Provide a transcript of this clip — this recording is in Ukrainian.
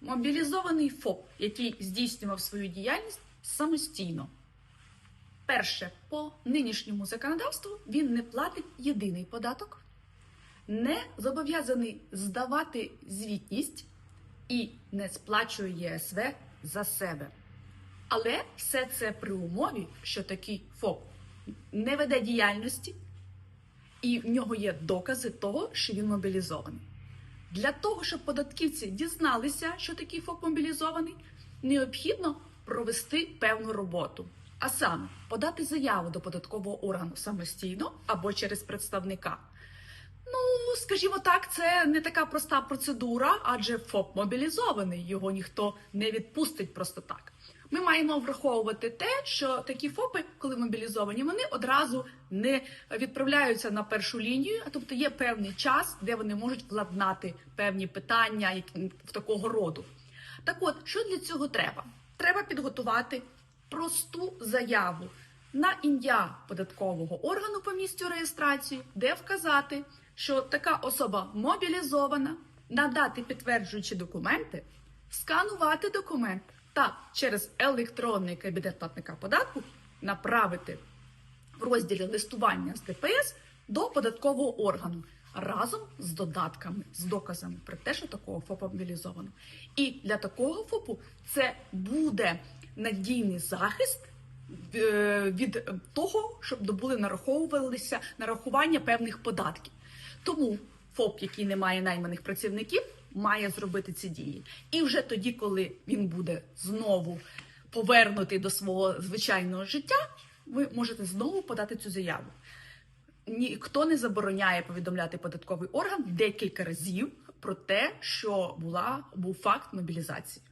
Мобілізований ФОП, який здійснював свою діяльність самостійно. Перше, по нинішньому законодавству він не платить єдиний податок, не зобов'язаний здавати звітність і не сплачує ЄСВ за себе. Але все це при умові, що такий ФОП не веде діяльності, і в нього є докази того, що він мобілізований. Для того, щоб податківці дізналися, що такий ФОП мобілізований, необхідно провести певну роботу. А саме подати заяву до податкового органу самостійно або через представника. Ну, скажімо так, це не така проста процедура, адже ФОП мобілізований, його ніхто не відпустить просто так. Ми маємо враховувати те, що такі ФОПи, коли мобілізовані, вони одразу не відправляються на першу лінію, а тобто є певний час, де вони можуть владнати певні питання в такого роду. Так от, що для цього треба? Треба підготувати просту заяву на ім'я податкового органу по місцю реєстрації, де вказати, що така особа мобілізована, надати підтверджуючі документи, сканувати документ та через електронний кабінет платника податку направити в розділі листування з ДПС до податкового органу разом з додатками, з доказами про те, що такого ФОПа мобілізовано. І для такого ФОПу це буде надійний захист е, від того, щоб добули нараховувалися нарахування певних податків. Тому ФОП, який не має найманих працівників, має зробити ці дії. І вже тоді, коли він буде знову повернутий до свого звичайного життя, ви можете знову подати цю заяву. Ніхто не забороняє повідомляти податковий орган декілька разів про те, що була був факт мобілізації.